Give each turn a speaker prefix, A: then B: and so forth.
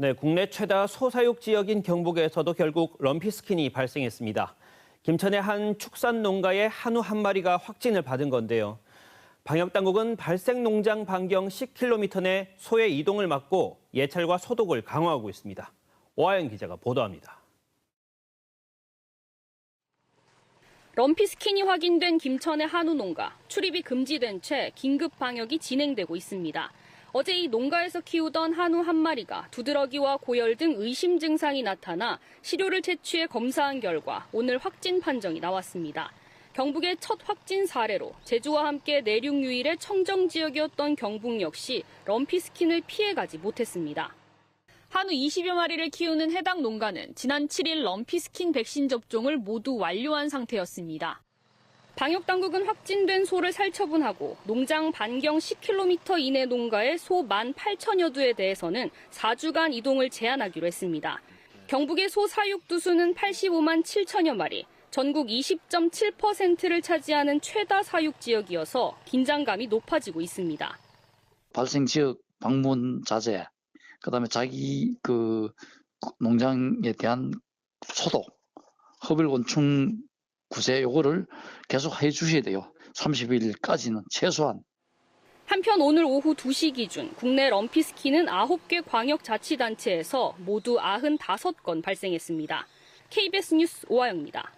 A: 네, 국내 최다 소사육 지역인 경북에서도 결국 럼피스킨이 발생했습니다. 김천의 한 축산 농가에 한우 한 마리가 확진을 받은 건데요. 방역 당국은 발생 농장 반경 10km 내 소의 이동을 막고 예찰과 소독을 강화하고 있습니다. 오하영 기자가 보도합니다.
B: 럼피스킨이 확인된 김천의 한우 농가. 출입이 금지된 채 긴급 방역이 진행되고 있습니다. 어제 이 농가에서 키우던 한우 한 마리가 두드러기와 고열 등 의심 증상이 나타나 시료를 채취해 검사한 결과 오늘 확진 판정이 나왔습니다. 경북의 첫 확진 사례로 제주와 함께 내륙 유일의 청정 지역이었던 경북 역시 럼피스킨을 피해가지 못했습니다. 한우 20여 마리를 키우는 해당 농가는 지난 7일 럼피스킨 백신 접종을 모두 완료한 상태였습니다. 방역 당국은 확진된 소를 살처분하고 농장 반경 10km 이내 농가의 소 18,000여 두에 대해서는 4주간 이동을 제한하기로 했습니다. 경북의 소 사육 두수는 85만 7천여 마리, 전국 20.7%를 차지하는 최다 사육 지역이어서 긴장감이 높아지고 있습니다.
C: 발생 지역 방문 자제, 그다음에 자기 그 농장에 대한 소독, 허벌곤충 구제 요거를 계속 해 주셔야 돼요. 30일까지는 최소한.
B: 한편 오늘 오후 2시 기준 국내 럼피스킨은 9개 광역자치단체에서 모두 95건 발생했습니다. KBS 뉴스 오하영입니다.